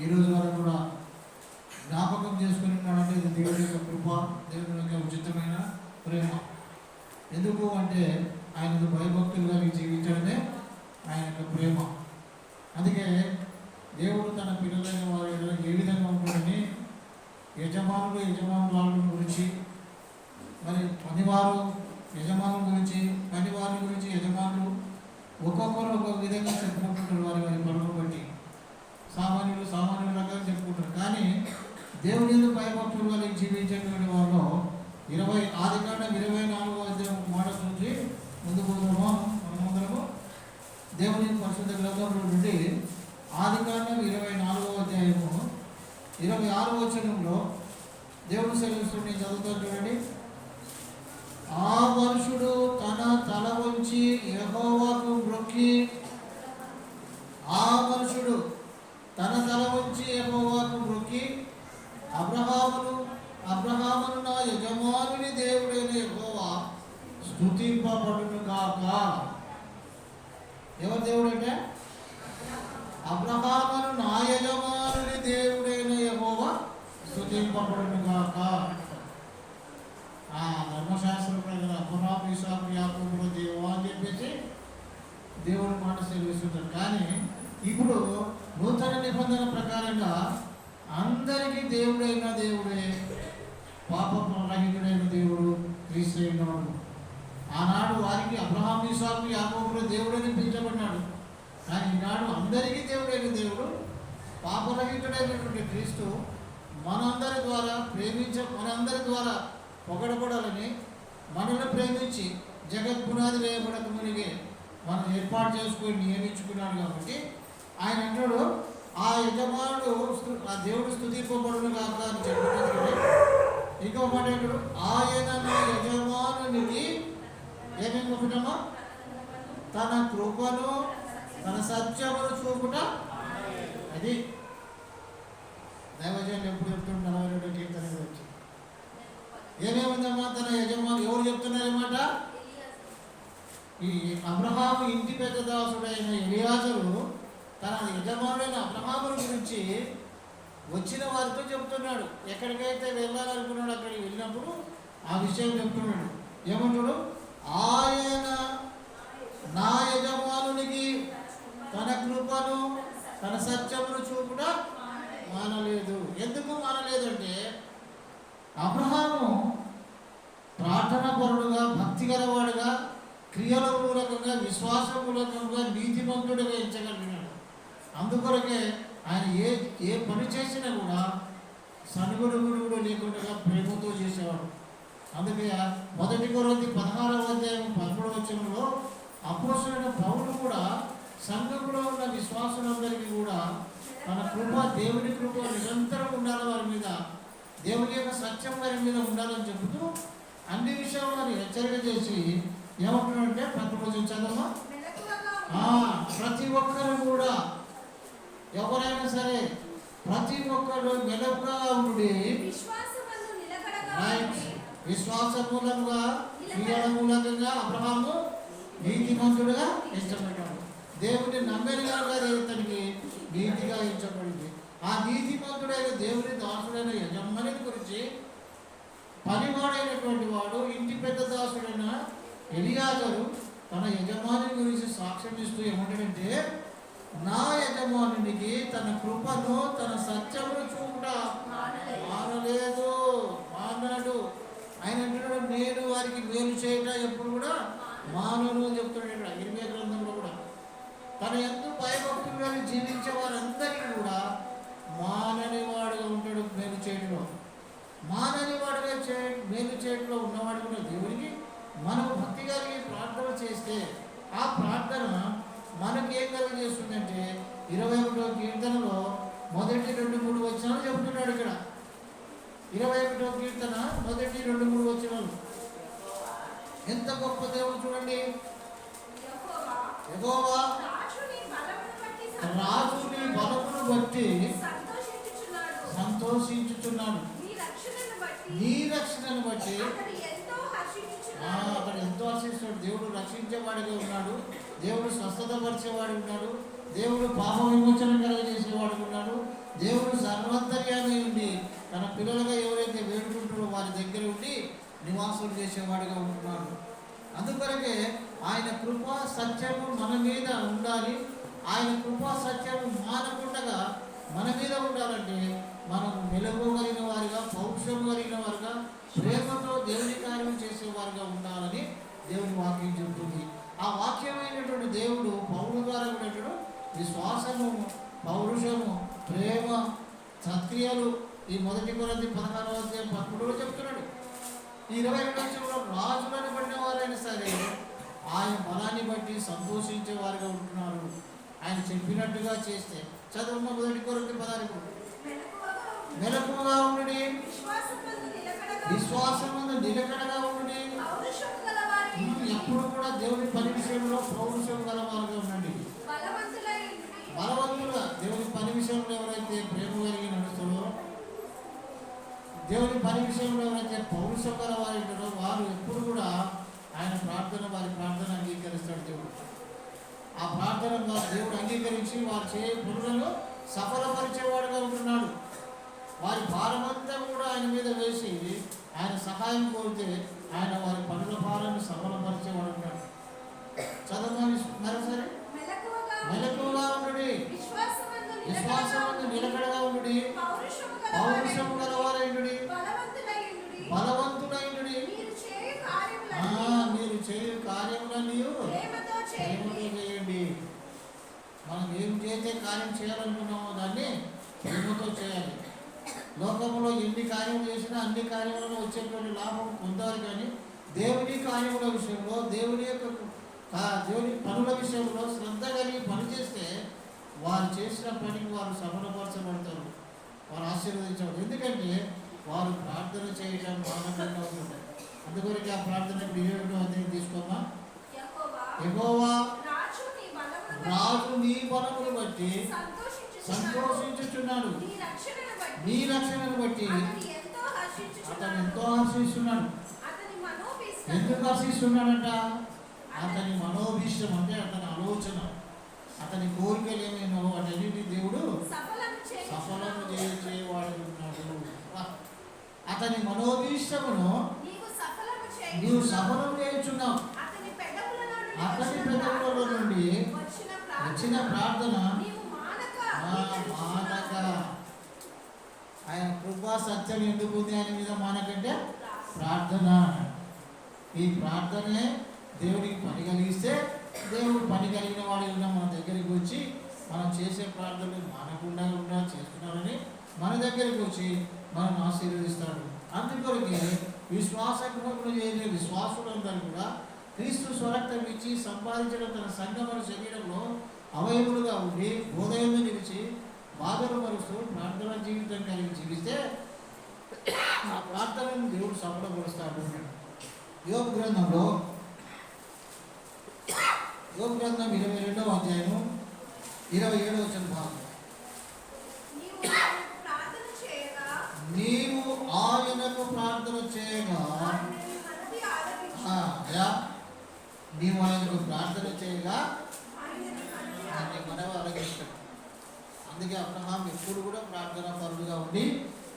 ఈ రోజు వరకు కూడా జ్ఞాపకం చేసుకుని ఉన్నాడంటే ఇది దేవుడి యొక్క కృప దేవుడి యొక్క ఉచితమైన ప్రేమ. ఎందుకు అంటే ఆయన భయభక్తులుగా మీకు జీవించడమే ఆయన యొక్క ప్రేమ. అందుకే దేవుడు తన పిల్లలైన వారి ఏ విధంగా ఉంటుందని యజమానులు యజమానుల గురించి మరి పనివారు యజమానుల గురించి పనివారి గురించి యజమానులు ఒక్కొక్కరు ఒక్కొక్క విధంగా చెప్పుకుంటున్నారు వారి వారి పనులు బట్టి సామాన్యులు సామాన్యుల రకాలు చెప్పుకుంటారు. కానీ దేవుని ఎందుకు భయభక్తులు వాళ్ళకి జీవించేటువంటి వాళ్ళు ఇరవై ఆది కాండం ఇరవై నాలుగో అధ్యాయం మాట నుంచి ముందు పోతున్నాము మనమందరము దేవుని పరిశుద్ధ గ్రంథంలో నుండి ఆది కాండం ఇరవై నాలుగో అధ్యాయము ఇరవై ఆరో వచనంలో దేవుడు సెలవిస్తుంది చదువుతారు చూడండి. ఆ మనుషుడు తన తల వంచి యహోవాకు మ్రొక్కి ఆ మనుషుడు తన తల ఉంచి యహోవాను మొక్కి అబ్రహామును అబ్రహామును నా యజమానుని దేవుడైన యహోవా స్థుతింపబడును కాక ఎవరు దేవుడు అంటే అబ్రహామును నా యజమానుని దేవుడైన యహోవా స్థుతింపబడును కాక ఆ ధర్మశాస్త్రం ప్రజల అబ్రహాం ఇసాకు యాకోబుల దేవా అని చెప్పేసి దేవుడి మాట సెలవిస్తుంటారు. కానీ ఇప్పుడు నూతన నిబంధన ప్రకారంగా అందరికీ దేవుడైన దేవుడే పాప రహితుడైన దేవుడు క్రీస్తున్నాడు ఆనాడు వారికి అబ్రహాం ఇసాకు యాకోబుల దేవుడని పిలిచబడ్డాడు. కానీ ఈనాడు అందరికీ దేవుడైన దేవుడు పాపరహితుడైనటువంటి క్రీస్తు మనందరి ద్వారా ప్రేమించ మనందరి ద్వారా పొగడబడాలని మనల్ని ప్రేమించి జగత్ పునాది వేయబడక మునిగే మనం ఏర్పాటు చేసుకుని నియమించుకున్నాడు కాబట్టి ఆయన అంటాడు ఆ యజమానుడు ఆ దేవుడు స్థుతింపబడును కాక అని చెప్పినది ఇంకో మాట అంటాడు ఆయన నా యజమానునికి ఏమేమి ఒకటమా తన కృపను తన సత్యమును చూపుట. అది దైవజనులు ఎప్పుడు చెప్తుంటే నలభై రెండు కీర్తన వచ్చి. ఏమేముందమ్మా? తన యజమాని ఎవరు చెప్తున్నారన్నమాట ఈ అబ్రహాము ఇంటి పెద్ద దాసుడైన ఎలియాజరు తన యజమానుడైన అబ్రహాముని గురించి వచ్చిన వారితో చెప్తున్నాడు ఎక్కడికైతే వెళ్ళాలనుకున్నాడు అక్కడికి వెళ్ళినప్పుడు ఆ విషయం చెప్తున్నాడు ఏమంటాడు ఆయన నా యజమానునికి తన కృపను తన సత్యమును చూపుట మానలేదు. ఎందుకు మానలేదంటే అబ్రహాము ప్రార్థన పరుడుగా భక్తి గలవాడుగా క్రియల మూలకంగా విశ్వాస మూలకంగా నీతిమంతుడిగా ఎంచగలిగినాడు. అందుకొరకే ఆయన ఏ ఏ పని చేసినా కూడా సనుగుడు గుడుగుడు లేకుండా ప్రేమతో చేసేవాడు. అందుకే మొదటి కొరది పదహారవ అధ్యాయం పదమూడవ వచనంలో అపోసరైన పౌరుడు కూడా సంఘంలో ఉన్న విశ్వాసులందరికీ కూడా తన కృప దేవుని కృప నిరంతరం ఉండాలి వారి మీద. దేవుని యొక్క సత్యం వారి మీద ఉండాలని చెబుతూ అన్ని విషయాలు వారిని హెచ్చరిక చేసి ఏమంటున్నాడంటే ప్రతిరోజు చదవమా? ప్రతి ఒక్కరు కూడా ఎవరైనా సరే ప్రతి ఒక్కరు మెలకుగా ఉండి విశ్వాస మూలంగా క్రియల అబ్రహాము నీతిమంతుడుగా ఇష్టపడ్డాడు దేవుని నమ్మని కనుక ఇతనికి నీతిగా ఎంచబడింది. ఆ నీతిమంతుడైన దేవుని దాసుడైన యజమాని గురించి పనివాడైనటువంటి వాడు ఇంటి పెద్ద దాసుడైన ఎలియాజరు తన యజమాని గురించి సాక్ష్యం ఇస్తూ ఏమంటాడంటే నా యజమానునికి తన కృపను తన సత్యమును చూపుట. మానలేదు. మానడు. ఆయన అంటున్నాడు నేను వారికి మేలు చేయట ఎప్పుడు కూడా మానను అని చెప్తున్నాడు ఇరవై గ్రంథంలో కూడా. తన ఎందు భయభక్తులు జీవించే వారందరికీ కూడా మానని వాడుగా ఉంటాడు మేలు చేయడంలో మానని వాడుగా చే మేలు చేయడంలో ఉన్నవాడు కూడా దేవునికి మనం భక్తి కలిగి ప్రార్థన చేస్తే ఆ ప్రార్థన మనకి ఏం కలిగజేస్తుందంటే ఇరవై ఒకటో కీర్తనలో మొదటి రెండు మూడు వచనాలు చెప్తున్నాడు ఇక్కడ. ఇరవై ఒకటో కీర్తన మొదటి రెండు మూడు వచనాలు. ఎంత గొప్ప దేవుడు చూడండి. ఎగోవా రాజుని బలమును బట్టి బలమును సంతోషించుచున్నాడు. నీ రక్షణను బట్టి అక్కడ ఎంతో ఆశిస్తున్నాడు. దేవుడు రక్షించేవాడిగా ఉన్నాడు. దేవుడు స్వస్థత పరిచేవాడు ఉన్నాడు. దేవుడు పాప విమోచన కలగజేసేవాడు ఉన్నాడు. దేవుడు సర్వంతర్యాన్ని ఉండి తన పిల్లలుగా ఎవరైతే వేడుకుంటారో వారి దగ్గర ఉండి నివాసం చేసేవాడిగా ఉంటున్నాడు అందుకొరకే ఆయన కృపా సత్యము మన మీద ఉండాలి. ఆయన కృపా సత్యము మానకుండగా మన మీద ఉండాలంటే మనం మెలగోగలిగిన వారిగా పౌరుషం కలిగిన వారుగా ప్రేమతో దేవుని కార్యం చేసేవారుగా ఉండాలని దేవుని వాక్యం చెబుతుంది. ఆ వాక్యమైనటువంటి దేవుడు పౌరు ద్వారా కూడా విశ్వాసము పౌరుషము ప్రేమ సత్క్రియలు ఈ మొదటి కొరది పదహారవ అధ్యాయం పదమూడులో చెప్తున్నాడు. ఈ ఇరవై రెండు లక్షల్లో రాజులను పడిన వారైనా సరే ఆయన బలాన్ని బట్టి సంతోషించే వారుగా ఉంటున్నారు. ఆయన చెప్పినట్టుగా చేస్తే చదువున్న మొదటి కొరది ఉండు. మెలకుగా ఉండి. విశ్వాసమందు నిలకడగా విశ్వాసం ముందు నిలకడగా ఉండి పౌరుషము గలవారై ఉండి, ఎప్పుడు కూడా దేవుని పని విషయంలో పౌరుషం గలవారుగా ఉండండి. బలవంతులై ఉండి, బలవంతులుగా దేవుని పని విషయంలో ఎవరైతే ప్రేమ కలిగి నడుస్తారో దేవుని పని విషయంలో ఎవరైతే పౌరుషం గల వారు ఉంటారో వారు ఎప్పుడు కూడా ఆయన ప్రార్థన వారి ప్రార్థన అంగీకరిస్తాడు దేవుడు. ఆ ప్రార్థన దేవుడు అంగీకరించి వారు చే పనులను సఫలపరిచేవాడుగా ఉంటున్నాడు. వారి భారమంతా కూడా ఆయన మీద వేసి ఆయన సహాయం కోరితే ఆయన వారి పనుల భారాన్ని సఫలపరిచేవాడు ఉంటాడు చదవమని మరోసారి మెలకువగా ఉండి, విశ్వాసమందు నిలకడగా ఉండి ఉండి, గలవారైండి బలవంతుడైండి మీరు చేయు కార్యములన్నీ ప్రేమతో చేయండి. మనం ఏం చేసే కార్యం చేయాలనుకున్నామో దాన్ని ప్రేమతో చేయాలి. లోకంలో ఎన్ని కార్యములు చేసినా అన్ని కార్యములను వచ్చేటువంటి లాభం పొందాలి కానీ దేవుని కార్యముల విషయంలో దేవుని యొక్క దేవుని పనుల విషయంలో శ్రద్ధ కలిగి పని చేస్తే వారు చేసిన పనికి వారు సఫలపరచబడతారు. వారు ఆశీర్వదించబడతారు. ఎందుకంటే వారు ప్రార్థన చేయటం మానకుండా ఉంటుంది అందుకొరకు ఆ ప్రార్థన ఏడు అధ్యాయం తీసుకోమా ఎగోవా రాజు నీ బలమును రాజు నీ బలమును బట్టి సంతోషించుచున్నాడు నీ రక్షణను బట్టి. అతను. ఎంతో హర్షిస్తున్నాడు ఎందుకు హర్షిస్తున్నాడంట అతని మనోభీష్టం అంటే అతని ఆలోచన. అతని కోరికలు ఏమేనో వాటన్నిటి దేవుడు సఫలము సఫలం. చేసేవాడు ఉన్నాడు. అతని మనోభీష్టమును నీవు సఫలం చేయుచున్నావు. అతని పెదవులలో నుండి వచ్చిన ప్రార్థన- చాలా మానక ఆయన కృపా సత్యం ఎందుకు ఉంది? ఆయన మీద మానకంటే ప్రార్థన. ఈ ప్రార్థనే దేవుడికి పని కలిగిస్తే దేవుడు పని కలిగిన వాడు మన దగ్గరికి వచ్చి మనం చేసే ప్రార్థనలు మానకుండా కూడా చేస్తున్నారని మన దగ్గరికి వచ్చి మనం ఆశీర్వదిస్తాడు. అందుకొరకే విశ్వాసగ్రహములు చేయని విశ్వాసులందరూ కూడా క్రీస్తు స్వరక్తం ఇచ్చి సంపాదించడం తన సంగమన శరీరంలో అవయవులుగా ఉండి హృదయంలో నిలిచి బాధలు మరుస్తూ ప్రార్థన జీవితం కలిగి జీవిస్తే ఆ ప్రార్థనను దేవుడు సఫలపరుస్తాడు యోగ గ్రంథంలో యోగ గ్రంథం ఇరవై రెండవ అధ్యాయము ఇరవై ఏడవ వచ్చిన భాగం. నీవు ఆయనకు ప్రార్థన చేయగా నీవు ఆయనకు ప్రార్థన చేయగా ఆయన నీ మనవి ఆలకించును. అలగిస్తాడు. అందుకే అబ్రహాం ఎప్పుడు కూడా ప్రార్థన పరుడుగా ఉండి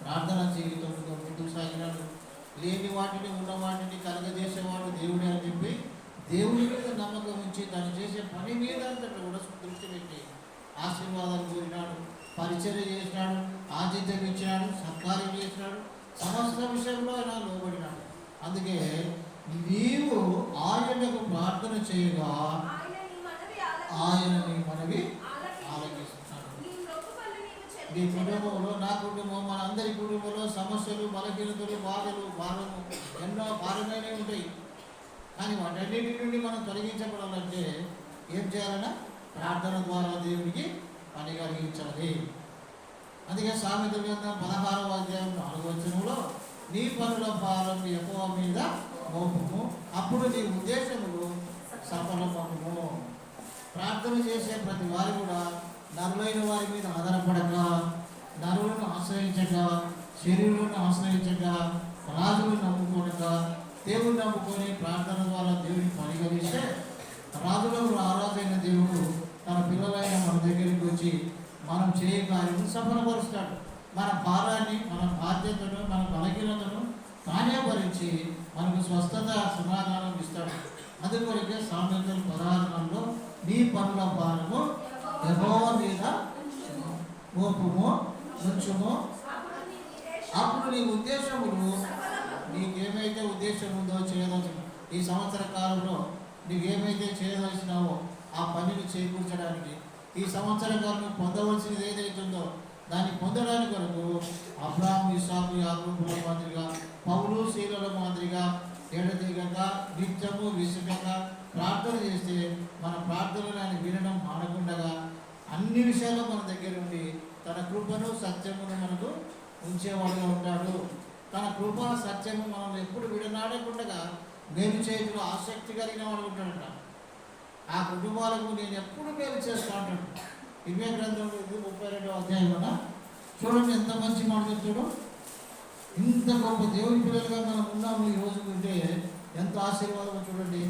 ప్రార్థన జీవితంలో ముందుకు సాగినాడు. లేని వాటిని ఉన్న వాటిని కలగజేసేవాడు దేవుడే అని చెప్పి దేవుని మీద నమ్మకం ఉంచి తను చేసే పని మీద అంతటా కూడా దృష్టి పెట్టి ఆశీర్వాదాలు కోరినాడు. పరిచర్య చేసినాడు ఆతిథ్యం ఇచ్చినాడు సత్కారం చేసినాడు సమస్త విషయంలో ఆయన లోబడినాడు. అందుకే నీవు ఆయనకు ప్రార్థన చేయగా ఆయన నీ మనవి నీ ఆలకిస్తున్నాడు నీ కుటుంబంలో నా కుటుంబం మన అందరి కుటుంబంలో సమస్యలు బలహీనతలు బాధలు భారము ఎన్నో భారమైనవి ఉంటాయి. కానీ వాటన్నిటి నుండి మనం తొలగించబడాలంటే ఏం చేయాలన్నా ప్రార్థన ద్వారా దేవునికి పని కలిగించాలి. అందుకే సామెత గ్రంథం పదహారవ అధ్యాయం నాలుగు వచనంలో నీ పనుల భారం ఎక్కువ మీద మోపము. అప్పుడు నీ ఉద్దేశములు సఫలమవును ప్రార్థన చేసే ప్రతి వారు కూడా నరులైన వారి మీద ఆధారపడక నరులను ఆశ్రయించక శరీరులను ఆశ్రయించక రాజులను నమ్ముకోనక దేవుని నమ్ముకొని ప్రార్థన ద్వారా దేవుని పరిగణిస్తే రాజులకు ఆరాధైన దేవుడు తన పిల్లలైన మన దగ్గరికి వచ్చి మనం చేయ కార్యము సఫలపరుస్తాడు. మన భారాన్ని మన బాధ్యతను మన బలహీనతను తానే భరించి మనకు స్వస్థత సమాధానం ఇస్తాడు. అందుకొరకే సామెతలు పదహారంలో నీ పనుల భారము యెహోవా మీద కోపము నుంచుము అప్పుడు నీ ఉద్దేశములు నీకేమైతే ఉద్దేశం ఉందో చేయదలసిన ఈ సంవత్సర కాలంలో నీకేమైతే చేయదలిచినావో ఆ పనిని చేకూర్చడానికి ఈ సంవత్సర కాలం పొందవలసినది ఏదైతే ఉందో దాన్ని పొందడానికి కొరకు అబ్రాహం ఇసాకు యాకూబుల మాదిరిగా పౌలు శీలల మాదిరిగా ఎడతీగగా నిత్యము విసుగగా ప్రార్థన చేస్తే మన ప్రార్థనలు ఆయన వినడం మానకుండగా అన్ని విషయాల్లో మన దగ్గర ఉండి తన కృపను సత్యమును మనకు ఉంచేవాడుగా ఉంటాడు. తన కృప సత్యము మనం ఎప్పుడు విడనాడకుండా మేలు చేయడంలో ఆసక్తి కలిగిన వాడు ఉంటాడంట. ఆ కుటుంబాలకు నేను ఎప్పుడు మేలు చేస్తూ ఉంటాను ఇవే గ్రంథంలో ఇది ముప్పై రెండవ అధ్యాయంలో చూడండి ఎంత మంచి మాట చెప్తాడు. ఇంత గొప్ప దేవుని పిల్లలుగా మనం ఉన్నాము ఈ రోజు ఉంటే ఎంత ఆశీర్వాదం చూడండి.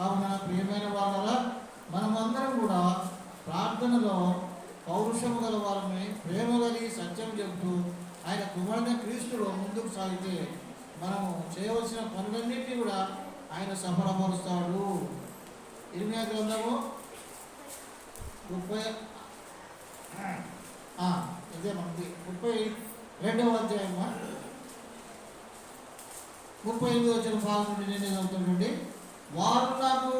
కావున ప్రియమైన వాళ్ళ మనమందరం కూడా ప్రార్థనలో పౌరుషము గల వారిని ప్రేమ కలిగి సత్యం చెబుతూ ఆయన కుమారుడైన క్రీస్తులో ముందుకు సాగితే మనము చేయవలసిన పనులన్నింటినీ కూడా ఆయన సఫలపరుస్తాడు. ఇరిమియా గ్రంథము ముప్పై ఇదే మనకి ముప్పై రెండవ అధ్యాయమా. ముప్పై ఎనిమిది వచ్చిన భాగం నుండి నేను చదువుతుండండి వారు నాకు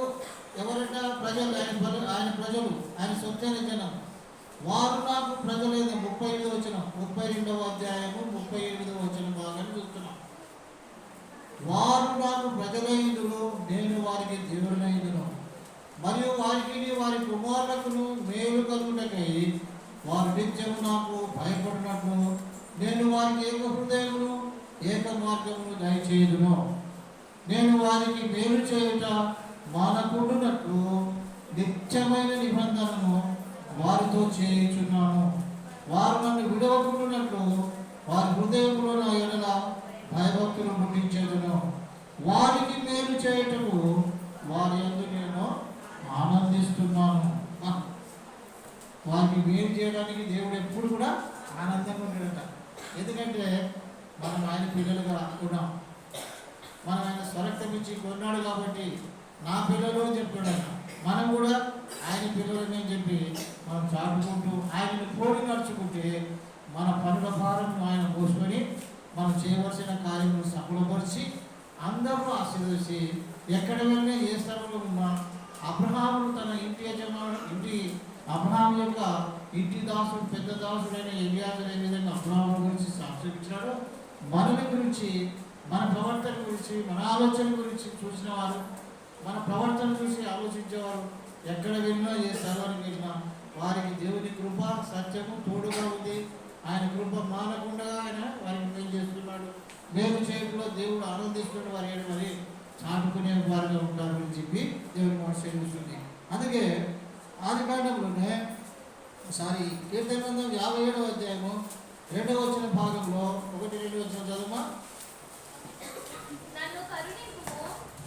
ఎవరైనా ప్రజలు ఆయన ప్రజలు ఆయన ప్రజలు ఆయన సొంతైన జనం. వారు నాకు ప్రజలైన ముప్పై ఎనిమిది వచ్చిన ముప్పై రెండవ అధ్యాయము ముప్పై ఎనిమిది వచ్చిన భాగాన్ని చూస్తున్నాం. వారు నాకు ప్రజలైందును నేను వారికి దేవుడినైందును మరియు వారికి వారి కుమారులకును మేలు కలుగుటకై వారి నిత్యము నాకు భయపడినట్లు నేను వారికి ఏక హృదయమును ఏక మార్గమును దయచేయదును. నేను వారికి మేలు చేయుట మానకుండునట్లు నిత్యమైన నిబంధనను వారితో చేయుచున్నాను. వారు నన్ను విడవకుండునట్లు వారి హృదయంలో నా ఎడల భయభక్తులు పుట్టించేదను. వారికి మేలు చేయటము వారి ఎందు నేను ఆనందిస్తున్నాను. వారికి మేలు చేయడానికి దేవుడు ఎప్పుడు కూడా ఆనందంగా ఉంటాడట ఎందుకంటే మనం ఆయన పిల్లలుగా ఉన్నాం మనం ఆయన స్వరక్తం ఇచ్చి కొన్నాడు కాబట్టి నా పిల్లలు అని చెప్తున్నాడు మనం కూడా ఆయన పిల్లలని అని చెప్పి మనం చాటుకుంటూ ఆయనను కోడి నడుచుకుంటే మన పనుల భారం ఆయన మోసుకొని మనం చేయవలసిన కార్యములు సఫలపరిచి అందరూ ఆశీర్వదించి ఎక్కడ వెళ్ళినా ఏ స్థలంలో ఉన్నా అబ్రహాము తన ఇంటి యజమాను ఇంటి అబ్రహాం యొక్క ఇంటి దాసుడు పెద్ద దాసుడైన ఎలియాజర్ ఏ విధంగా అబ్రహాం గురించి సాక్ష్యం ఇచ్చినాడో మనని గురించి మన ప్రవర్తన గురించి మన ఆలోచన గురించి చూసిన వారు మన ప్రవర్తన చూసి ఆలోచించేవారు ఎక్కడ వెళ్ళినా ఏ స్థలానికి వెళ్ళినా వారికి దేవుని కృప సత్యము తోడుగా ఉంది. ఆయన కృప మానకుండా ఆయన వారిని మేలు చేస్తున్నాడు. మేలు చేయడంలో దేవుడు ఆనందిస్తున్నాడు. వారి మరి చాటుకునే వారిగా ఉంటారని చెప్పి దేవుని మాట సేవిస్తుంది అందుకే ఆది కాండంలోనే సారీ కీర్తన యాభై ఏడవ అధ్యాయము రెండవ వచ్చిన భాగంలో ఒకటి రెండు వచ్చిన చదువు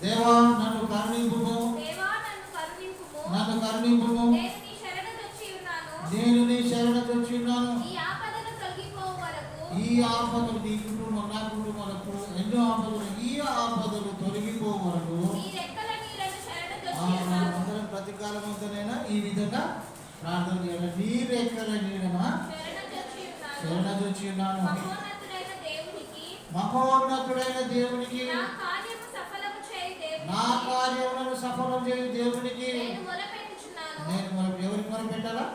దేవా నన్ను కరుణింపుము. దేవా నన్ను కరుణింపుము. నన్ను కరుణింపుము. నేను నీ శరణొచ్చి ఉన్నాను. నేను నీ శరణ తెచ్చున్నాను ఈ ఆపదను తొలగిపోవు వరకు. ఈ ఆపదలు నీ కుటుంబం నా కుటుంబాలకు ఎన్నో ఆపదలు ఈ ఆపదలు తొలగిపో వరకు. నీ రెక్కల నీడను ఉన్నాను. అందరం ప్రతి కాలం అంతనైనా ఈ విధంగా ప్రార్థన చేయాలి. నీ రెక్కల నీడన శరణొచ్చి ఉన్నాను. మహోన్నతుడైన దేవునికి మహోన్నతుడైన దేవునికి నా నా కార్యములను సఫలం చేయు దేవునికి. నేను మన ఎవరికి మొరపెట్టాలా?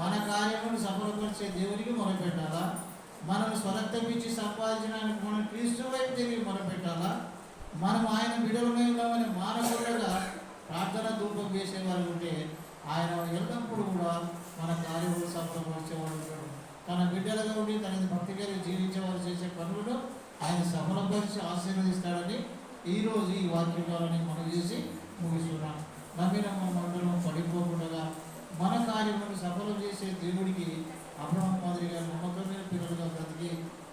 మన కార్యములను సఫలపరిచే దేవునికి మొరపెట్టాలా? మనల్ని స్వరక్తమిచ్చి సంపాదించడానికి మనం క్రీస్తు వైపు తిరిగి మొరపెట్టాలా? మనం ఆయన బిడలమై ఉన్నామని మానకుండా ప్రార్థన ధూపం వేసేవారు ఉంటే ఆయన ఎల్లప్పుడూ కూడా మన కార్యములు సఫలపరిచేవాడు ఉంటాడు. తన బిడ్డలుగా ఉండి తన భక్తి కలిగి జీవించేవారు చేసే పనులను ఆయన సఫలపరిచి ఆశీర్వదిస్తాడని ఈరోజు ఈ వాక్యం ద్వారానే మనం చేసి ముగిస్తున్నాం. నమ్మిన మనం పడిపోకుండా మన కార్యములను సఫలం చేసే దేవుడికి అబ్రహం మాదిరిగా నమ్మకమైన పిల్లలుగా బ్రతికి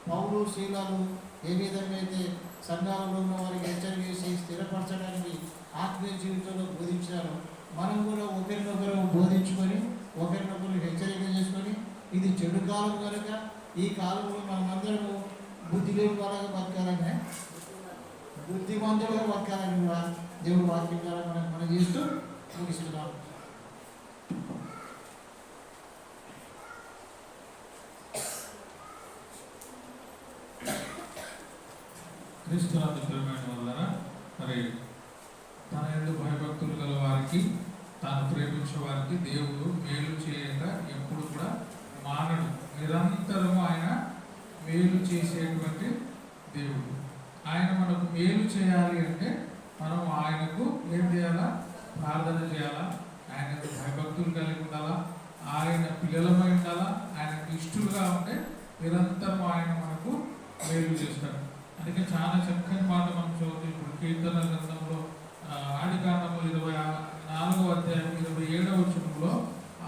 పౌరు శీలాలు ఏ విధంగా అయితే సంఘాలలో ఉన్న వారికి హెచ్చరిక చేసి స్థిరపరచడానికి ఆత్మీయ జీవితంలో బోధించారు మనం కూడా ఒకరినొకరు బోధించుకొని ఒకరినొకరు హెచ్చరిక చేసుకొని ఇది చెడు కాలం కనుక ఈ కాలంలో మనమందరము బుద్ధి లేని వాళ్ళగా బతకాలనే బుద్ధిమంతులుగా బతకాలని కూడా దేవుడు వాక్యం ద్వారా మనం మనం చేస్తూ ముగిస్తున్నాం క్రీస్తునందు ప్రేమైన వల్ల మరి తన ఎందు భయభక్తులు గల వారికి తాను ప్రేమించే వారికి దేవుడు మేలు చేయక ఎప్పుడు కూడా మానడు. నిరంతరము ఆయన మేలు చేసేటువంటి దేవుడు. ఆయన మన మేలు చేయాలి అంటే మనం ఆయనకు ఏం చేయాలా? ప్రార్థన చేయాలా? ఆయన భయభక్తులు కలిగి ఉండాలా? ఆయన పిల్లలమై ఉండాలా? ఆయనకు ఇష్టలుగా ఉంటే నిరంతరం ఆయన మనకు మేలు చేస్తాడు. అందుకే చాలా చక్కని మాట మనం చదువుతాం. ఇప్పుడు కీర్తన గ్రంథంలో ఆ, ఇరవై నాలుగో అధ్యాయం ఇరవై ఏడవ వచనంలో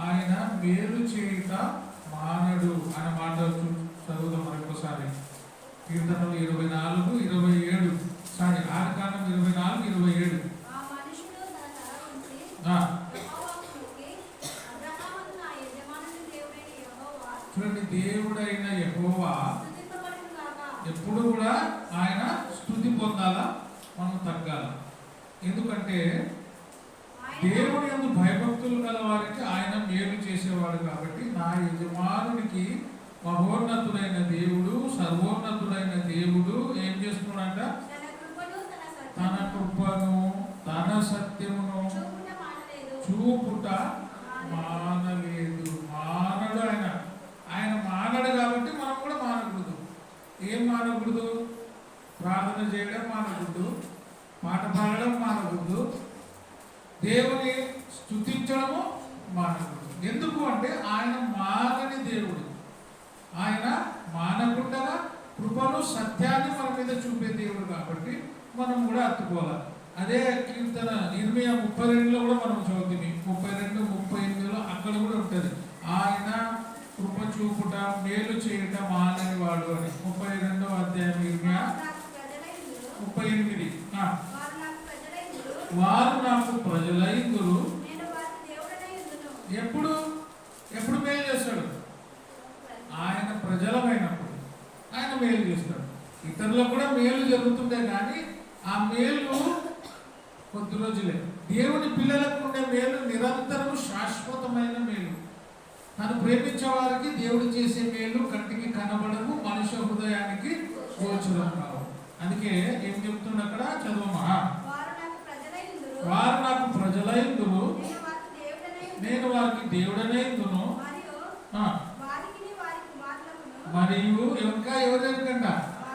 ఆయన మేలు చేయుట మానడు అనే మాట చూ- చదువుదాం మరొకసారి. కీర్తనలు ఇరవై నాలుగు ఇరవై ఏడు సారీ ఆది కాండం ఇరవై నాలుగు ఇరవై ఏడు ఆ మనుషుడు తన తల వంచి ఆ, యెహోవాకు మొక్కి, అబ్రహామును నా యజమానుని దేవుడైన యెహోవా చూడండి దేవుడైన యెహోవా స్తుతింపబడును గాక. ఎప్పుడు కూడా ఆయన స్థుతి పొందాలా మనం తగ్గాల ఎందుకంటే దేవుని యందు భయభక్తులు గల వారికి ఆయన మేలు చేసేవాడు కాబట్టి నా యజమానునికి మహోన్నతుడైన దేవుడు సర్వోన్నతుడైన దేవుడు ఏం చేస్తున్నాడంట? తన కృపను తన సత్యమును. చూపుట మానలేదు. మానడు ఆయన. ఆయన మానడు కాబట్టి మనం కూడా మానకూడదు. ఏం మానకూడదు? ప్రార్థన చేయడం మానకూడదు. పాట పాడడం మానకూడదు. దేవుని స్తుతించడము మానకూడదు. ఎందుకు అంటే ఆయన మానని దేవుడు. ఆయన మానకుండా కృపను సత్యాన్ని మన మీద చూపే దేవుడు కాబట్టి మనం కూడా అత్తుకోవాలి. అదే కీర్తన ఇరవై ముప్పై రెండులో కూడా మనం చదువుతుంది. ముప్పై రెండు ముప్పై ఎనిమిదిలో అక్కడ కూడా ఉంటుంది. ఆయన కృప చూపుట మేలు చేయట మానని వాడు అని. ముప్పై రెండో అధ్యాయం ఇరవై ముప్పై ఎనిమిది ఆ, వారు నాకు ప్రజలైందురు. వారు నాకు ప్రజలైందురు. ఎప్పుడు? ఎప్పుడు మేలు చేస్తాడు? ఆయన ప్రజలమైనప్పుడు. ఆయన మేలు చేస్తాడు. ఇతరులకు కూడా మేలు జరుగుతుండే కానీ ఆ మేలు కొద్ది రోజులే. దేవుని పిల్లలకు ఉండే మేలు నిరంతరము శాశ్వతమైన మేలు. తను ప్రేమించే వారికి దేవుడు చేసే మేలు కంటికి కనబడవు. మనుష్య హృదయానికి గోచరం కావు అందుకే ఏం చెప్తుండ అక్కడ? చదవమా. వారు నాకు ప్రజలైందురు నేను వారికి దేవుడనైందును. మరియు ఇంకా ఎవరెవరికంట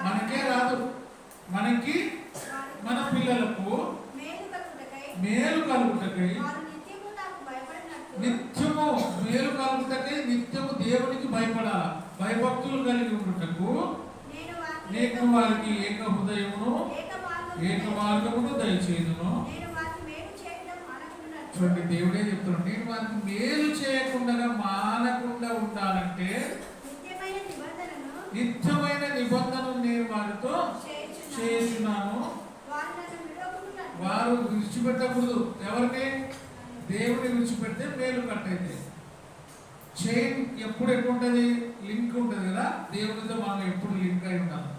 మనకే రాదు. మనకి మన పిల్లలకు మేలు కలుగుటకై నిత్యము మేలు కలుగుటకై నిత్యము దేవునికి భయపడాల? భయభక్తులు కలిగి ఉండుటకు నేను వారికి ఏక హృదయమును ఏక మార్గమును ఏక మార్గమును దయచేయుదును నేను వారికి మేలు చేయడం మానకున్నట్లు చూడండి దేవుడే చెప్తున్నాడు నేను వారికి మేలు చేయకుండా మానకుండా ఉండాలంటే నిత్యమైన నిబంధనలు నేను వారితో. చేస్తున్నాను వారు విడిచిపెట్టకూడదు. ఎవరిని? దేవుని విడిచిపెడితే మేలు కట్టయితే. చైన్ ఎప్పుడు ఎట్లుంటుంది లింక్ ఉంటుంది కదా? దేవునితో మనం ఎప్పుడు లింక్ అయి ఉండాలి.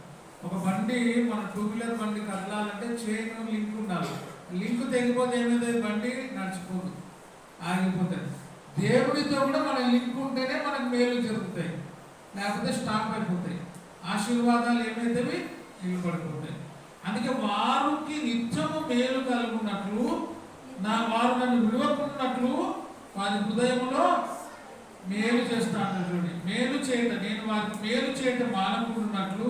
ఒక బండి మన టూ వీలర్ బండి కదలాలంటే చైన్ లింక్ ఉండాలి. లింక్ తెగిపోతే ఏమైంది బండి నడిచిపోదు ఆగిపోతుంది దేవునితో కూడా మన లింక్ ఉంటేనే మనకు మేలు జరుగుతాయి. లేకపోతే స్టాప్ అయిపోతాయి. ఆశీర్వాదాలు ఏమైతేవి? నిలబడిపోతాయి అందుకే వారికి నిత్యము మేలు కలుగున్నట్లు నా వారు నన్ను విడవకున్నట్లు వారి హృదయంలో మేలు చేస్తాను చూడండి. మేలు చేయట నేను వారికి మేలు చేయటం మానకుంటున్నట్లు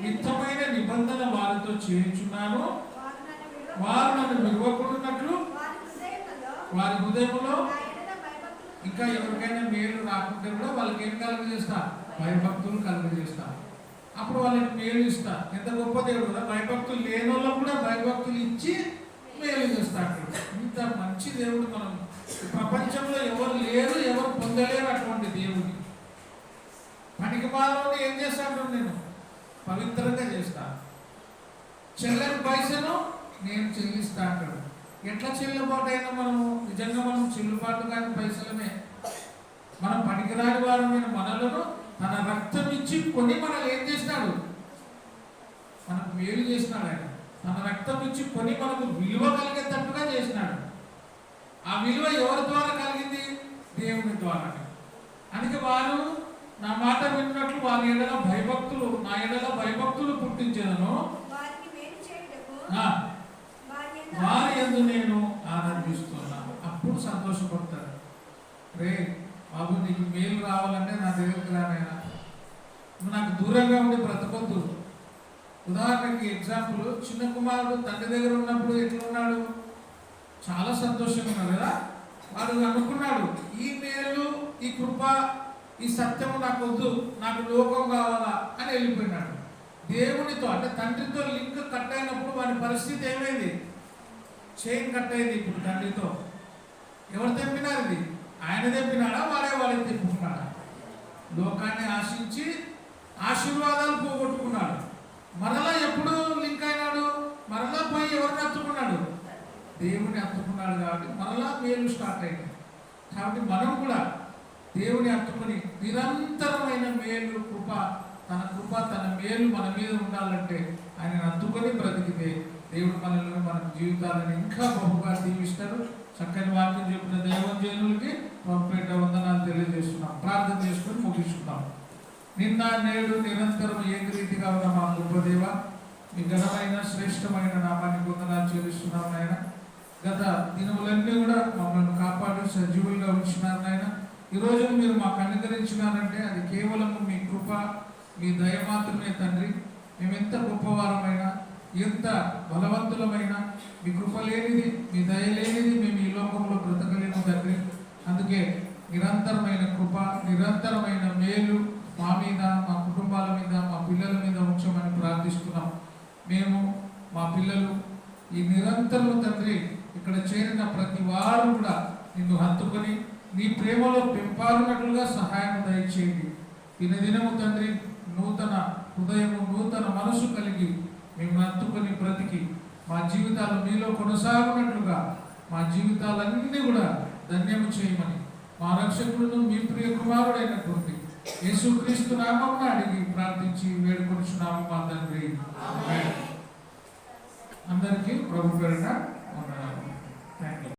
నిత్యమైన నిత్యమైన నిబంధన వారితో చేయించున్నాను. వారు నన్ను విడవకున్నట్లు వారి హృదయంలో ఇంకా ఎవరికైనా మేలు రాకుంటే కూడా వాళ్ళకి ఏం కలుగజేస్తా భయభక్తులు కలుగజేస్తా అప్పుడు వాళ్ళకి మేలు ఇస్తా. ఎంత గొప్ప దేవుడు కదా భయభక్తులు లేని వాళ్ళకు కూడా భయభక్తులు ఇచ్చి మేలు చేస్తాడు ఇంత మంచి దేవుడు మనం. ప్రపంచంలో ఎవరు లేరు ఎవరు పొందలేరు అటువంటి దేవుడిని పనికి మాలోని ఏం చేస్తాడు నేను? పవిత్రంగా చేస్తాను చెల్లని పైసను నేను చెల్లిస్తా అంటాడు ఎట్లా చెల్లుబాటు అయినా మనము నిజంగా మనం చెల్లుబాటు కాని పైసలమే. మనం పనికిరాని వారమైన మనలను తన రక్తం ఇచ్చి కొని మనల్ని ఏం చేసినాడు మనకు మేలు చేసినాడు ఆయన. తన రక్తం ఇచ్చి కొని మనకు విలువ కలిగేటట్టుగా చేసినాడు. ఆ విలువ ఎవరి ద్వారా కలిగింది? దేవుని ద్వారా అందుకే వారు నా మాట విన్నట్లు వారి ఎడల భయభక్తులు నా ఎడల భయభక్తులు పుట్టించేదను వారికి మేలు చేయుటకు ఆ, వారి ఎందు నేను ఆనందిస్తున్నాను అప్పుడు సంతోషపడతాడు రే బాబు నీకు మేలు రావాలంటే నా దగ్గరికి రానైనా నాకు దూరంగా ఉండి బ్రతకొద్దు. ఉదాహరణకి ఎగ్జాంపుల్ చిన్న కుమారుడు తండ్రి దగ్గర ఉన్నప్పుడు ఎట్లున్నాడు చాలా సంతోషంగా ఉన్నాడు కదా? వాడు అనుకున్నాడు ఈ మేలు ఈ కృప ఈ సత్యము నాకు వద్దు నాకు లోకం కావాలా అని వెళ్ళిపోయినాడు. దేవునితో అంటే తండ్రితో లింక్ కట్ అయినప్పుడు వాడి పరిస్థితి ఏమైంది? చైన్ కట్ అయింది ఇప్పుడు తండ్రితో. ఎవరు తెప్పినారు ఇది? ఆయన తెప్పినాడా వాడే వాడిని తెప్పుకున్నాడా లోకాన్ని ఆశించి ఆశీర్వాదాలు పోగొట్టుకున్నాడు. మరలా ఎప్పుడు లింక్ అయినాడు మరలా పోయి ఎవరిని అత్తుకున్నాడు? దేవుని అత్తుకున్నాడు కాబట్టి మరలా మేలు స్టార్ట్ అయింది. కాబట్టి మనం కూడా దేవుని అత్తుకుని నిరంతరమైన మేలు కృప తన కృప తన మేలు మన మీద ఉండాలంటే ఆయన అత్తుకొని బ్రతికితే దేవుడు మనల్ని మన జీవితాలను ఇంకా బహుగా దీవిస్తాడు. చక్కని వాక్యం చెప్పిన దేవజనులకి పంపేట వందనాలు తెలియజేస్తున్నాం. ప్రార్థన చేసుకుని ముగించుకుందాం. నిన్న నేడు నిరంతరం ఏకరీతిగా ఉన్న మా గొప్పదేవ మీ ఘనమైన శ్రేష్టమైన నామానికి వందనాలు చెల్లిస్తున్నాం నాయన. గత దినములన్నీ కూడా మమ్మల్ని కాపాడు సజీవులుగా ఉంచినారు నాయన. ఈ మీరు మాకు అనుగ్రహించినారంటే అది కేవలం మీ కృప మీ దయ మాత్రమే తండ్రి. మేము ఎంత గొప్పవారమైనా ఎంత బలవంతులమైన మీ కృప లేనిది మీ దయ లేనిది మేము ఈ లోకంలో బ్రతకలేము తండ్రి. అందుకే నిరంతరమైన కృప నిరంతరమైన మేలు మా మీద మా కుటుంబాల మీద మా పిల్లల మీద ఉంచమని ప్రార్థిస్తున్నాం. మేము మా పిల్లలు ఈ నిరంతరం తండ్రి ఇక్కడ చేరిన ప్రతి వారు కూడా నిన్ను హత్తుకొని నీ ప్రేమలో పెంపాలినట్లుగా సహాయం దయచేయండి. దినదినము తండ్రి నూతన హృదయము నూతన మనసు కలిగి మేము హత్తుకొని బ్రతికి మా జీవితాలు మీలో కొనసాగునట్లుగా మా జీవితాలన్నీ కూడా ధన్యము చేయమని మా రక్షకుడును మీ ప్రియ కుమారుడైనటువంటి యేసుక్రీస్తు నామమున అడిగి ప్రార్థించి వేడుకొనిచున్నాము మా తండ్రి. అందరికీ ప్రభు పేరున